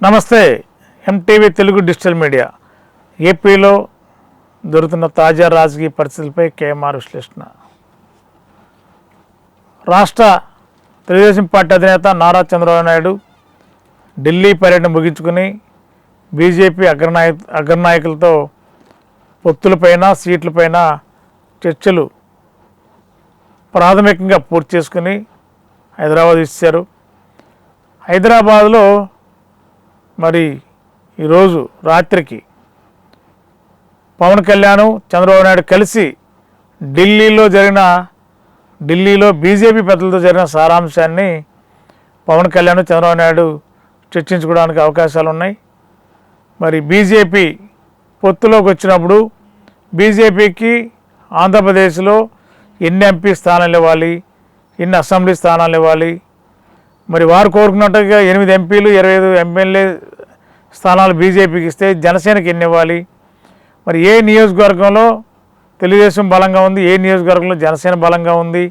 నమస్తే MTV Telugu digital media. ఏపీలో దొరుకుతున్న తాజా రాజకీయ పరిస్థితులపై కేఎంఆర్ విశ్లేషణ. రాష్ట్ర తెలుగుదేశం పార్టీ అధినేత నారా చంద్రబాబు నాయుడు ఢిల్లీ పర్యటన ముగించుకుని బీజేపీ అగ్రనాయ అగ్రనాయకులతో పొత్తులపైన సీట్లపైన చర్చలు ప్రాథమికంగా పూర్తి చేసుకుని హైదరాబాద్ ఇచ్చారు హైదరాబాద్లో మరి ఈరోజు రాత్రికి పవన్ కళ్యాణ్ చంద్రబాబు నాయుడు కలిసి ఢిల్లీలో జరిగిన ఢిల్లీలో బీజేపీ పెద్దలతో జరిగిన సారాంశాన్ని పవన్ కళ్యాణ్ చంద్రబాబు నాయుడు చర్చించుకోవడానికి అవకాశాలు ఉన్నాయి. మరి బీజేపీ పొత్తులోకి వచ్చినప్పుడు బీజేపీకి ఆంధ్రప్రదేశ్లో ఎన్ని ఎంపీ స్థానాలు ఇవ్వాలి ఎన్ని అసెంబ్లీ స్థానాలు ఇవ్వాలి మరి వారు కోరుకున్నట్టుగా ఎనిమిది ఎంపీలు ఇరవై ఐదు ఎమ్మెల్యే స్థానాలు బీజేపీకి ఇస్తే జనసేనకి ఎన్ని ఇవ్వాలి? మరి ఏ నియోజకవర్గంలో తెలుగుదేశం బలంగా ఉంది? ఏ నియోజకవర్గంలో జనసేన బలంగా ఉంది?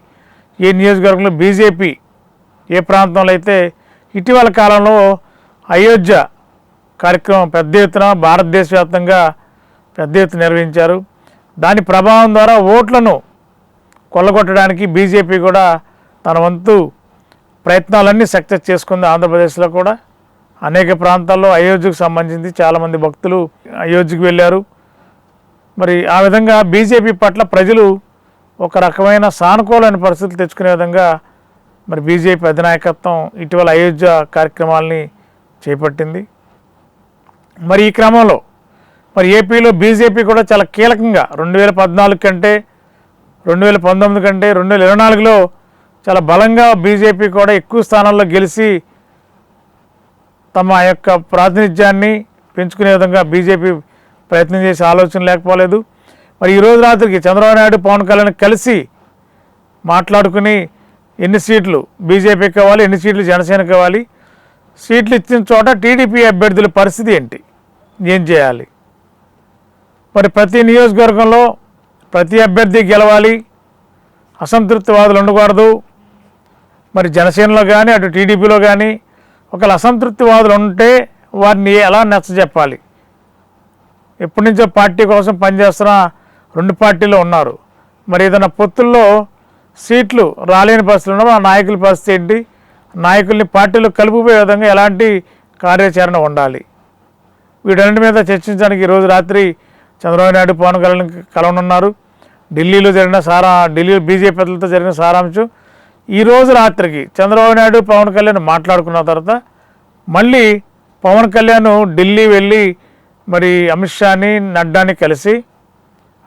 ఏ నియోజకవర్గంలో బీజేపీ ఏ ప్రాంతంలో అయితే ఇటీవల కాలంలో అయోధ్య కార్యక్రమం పెద్ద ఎత్తున భారతదేశ వ్యాప్తంగా పెద్ద ఎత్తున నిర్వహించారు. దాని ప్రభావం ద్వారా ఓట్లను కొల్లగొట్టడానికి బీజేపీ కూడా తన వంతు ప్రయత్నాలన్నీ సక్సెస్ చేసుకుంది ఆంధ్రప్రదేశ్లో కూడా. అనేక ప్రాంతాల్లో అయోధ్యకు సంబంధించి చాలామంది భక్తులు అయోధ్యకు వెళ్ళారు. మరి ఆ విధంగా బీజేపీ పట్ల ప్రజలు ఒక రకమైన సానుకూలమైన పరిస్థితులు తెచ్చుకునే విధంగా మరి బీజేపీ అధినాయకత్వం ఇటీవల అయోధ్య కార్యక్రమాలని చేపట్టింది. మరి ఈ క్రమంలో మరి ఏపీలో బీజేపీ కూడా చాలా కీలకంగా రెండు వేల పద్నాలుగు కంటే రెండు వేల పంతొమ్మిది కంటే రెండు వేల ఇరవై నాలుగులో చాలా బలంగా బీజేపీ కూడా ఎక్కువ స్థానాల్లో గెలిచి తమ యొక్క ప్రాతినిధ్యాన్ని పెంచుకునే విధంగా బీజేపీ ప్రయత్నం చేసే ఆలోచన లేకపోలేదు. మరి ఈరోజు రాత్రికి చంద్రబాబు నాయుడు పవన్ కళ్యాణ్ కలిసి మాట్లాడుకుని ఎన్ని సీట్లు బీజేపీకి కావాలి ఎన్ని సీట్లు జనసేనకి కావాలి సీట్లు ఇచ్చిన చోట టీడీపీ అభ్యర్థుల పరిస్థితి ఏంటి? ఏం చేయాలి? మరి ప్రతి నియోజకవర్గంలో ప్రతి అభ్యర్థి గెలవాలి అసంతృప్తివాదులు ఉండకూడదు. మరి జనసేనలో కానీ అటు టీడీపీలో కానీ ఒకవేళ అసంతృప్తివాదులు ఉంటే వారిని ఎలా నచ్చజెప్పాలి ఎప్పటి నుంచో పార్టీ కోసం పనిచేస్తున్న రెండు పార్టీలు ఉన్నారు. మరి ఏదైనా పొత్తుల్లో సీట్లు రాలేని పరిస్థితులు ఉన్నప్పుడు ఆ నాయకుల పరిస్థితి ఏంటి? నాయకుల్ని పార్టీలో కలుపుపోయే విధంగా ఎలాంటి కార్యాచరణ ఉండాలి? వీటన్నిటి మీద చర్చించడానికి ఈరోజు రాత్రి చంద్రబాబు నాయుడు పవన్ కళ్యాణ్ కలవనున్నారు. ఢిల్లీలో జరిగిన సారా ఢిల్లీ బీజేపీ పెద్దలతో జరిగిన సారాంశం ఈరోజు రాత్రికి చంద్రబాబు నాయుడు పవన్ కళ్యాణ్ మాట్లాడుకున్న తర్వాత మళ్ళీ పవన్ కళ్యాణ్ ఢిల్లీ వెళ్ళి మరి అమిత్ షాని నడ్డాని కలిసి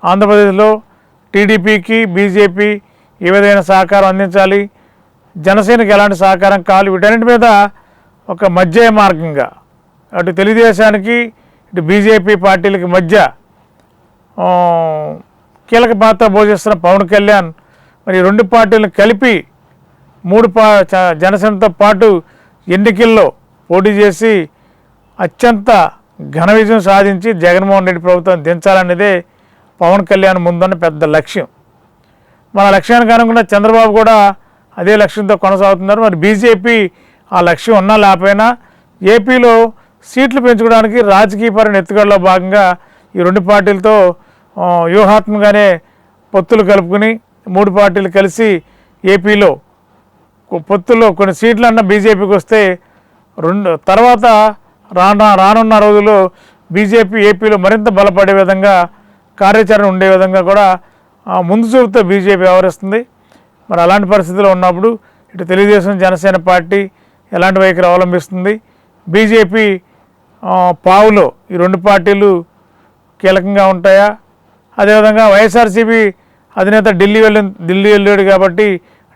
ఆంధ్రప్రదేశ్లో టీడీపీకి బీజేపీ ఏ విధమైన సహకారం అందించాలి జనసేనకి ఎలాంటి సహకారం కావాలి వీటన్నిటి మీద ఒక మధ్య మార్గంగా అటు తెలుగుదేశానికి ఇటు బీజేపీ పార్టీలకి మధ్య కీలక పాత్ర పోషిస్తున్న పవన్ కళ్యాణ్ మరి రెండు పార్టీలను కలిపి మూడు పా చ- జనసేనతో పాటు ఎన్నికల్లో పోటీ చేసి అత్యంత ఘన విజయం సాధించి జగన్మోహన్ రెడ్డి ప్రభుత్వం దించాలనేదే పవన్ కళ్యాణ్ ముందున్న పెద్ద లక్ష్యం. మన లక్ష్యానికి అనుకున్న చంద్రబాబు కూడా అదే లక్ష్యంతో కొనసాగుతున్నారు. మరి బీజేపీ ఆ లక్ష్యం ఉన్నా లేకపోయినా ఏపీలో సీట్లు పెంచుకోవడానికి రాజకీయపరమైన ఎత్తుగడలో భాగంగా ఈ రెండు పార్టీలతో వ్యూహాత్మకంగానే పొత్తులు కలుపుకుని మూడు పార్టీలు కలిసి ఏపీలో పొత్తుల్లో కొన్ని సీట్లన్నా బీజేపీకి వస్తే రెండు తర్వాత రాను రానున్న రోజుల్లో బీజేపీ ఏపీలో మరింత బలపడే విధంగా కార్యాచరణ ఉండే విధంగా కూడా ముందు చూపుతో బీజేపీ వ్యవహరిస్తుంది. మరి అలాంటి పరిస్థితుల్లో ఉన్నప్పుడు ఇటు తెలుగుదేశం జనసేన పార్టీ ఎలాంటి వైఖరి అవలంబిస్తుంది? బీజేపీ పావులో ఈ రెండు పార్టీలు కీలకంగా ఉంటాయా? అదేవిధంగా వైఎస్ఆర్సీపీ అధినేత ఢిల్లీ వెళ్ళి ఢిల్లీ వెళ్ళాడు కాబట్టి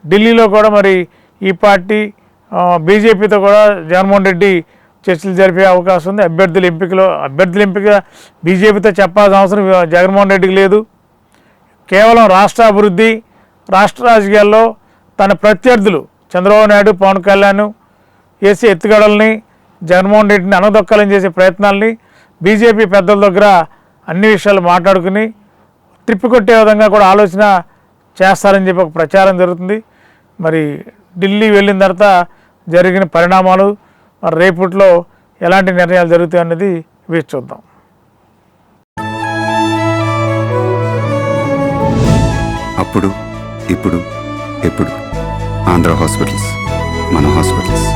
ఢిల్లీలో కూడా మరి ఈ పార్టీ బీజేపీతో కూడా జగన్మోహన్ రెడ్డి చర్చలు జరిపే అవకాశం ఉంది. అభ్యర్థుల ఎంపికలో అభ్యర్థుల ఎంపిక బీజేపీతో చెప్పాల్సిన అవసరం జగన్మోహన్ రెడ్డికి లేదు. కేవలం రాష్ట్ర అభివృద్ధి రాష్ట్ర రాజకీయాల్లో తన ప్రత్యర్థులు చంద్రబాబు నాయుడు పవన్ కళ్యాణ్ వేసే ఎత్తుగడల్ని జగన్మోహన్ రెడ్డిని అనదొక్కాలని చేసే ప్రయత్నాల్ని బీజేపీ పెద్దల దగ్గర అన్ని విషయాలు మాట్లాడుకుని తిప్పికొట్టే విధంగా కూడా ఆలోచన చేస్తారని చెప్పి ఒక ప్రచారం జరుగుతుంది. మరి ఢిల్లీ వెళ్ళిన తర్వాత జరిగిన పరిణామాలు మరి రేపట్లో ఎలాంటి నిర్ణయాలు జరుగుతాయి అన్నది వేచి చూద్దాం. అప్పుడు ఇప్పుడు ఎప్పుడు? ఆంధ్ర హాస్పిటల్స్ మన హాస్పిటల్స్.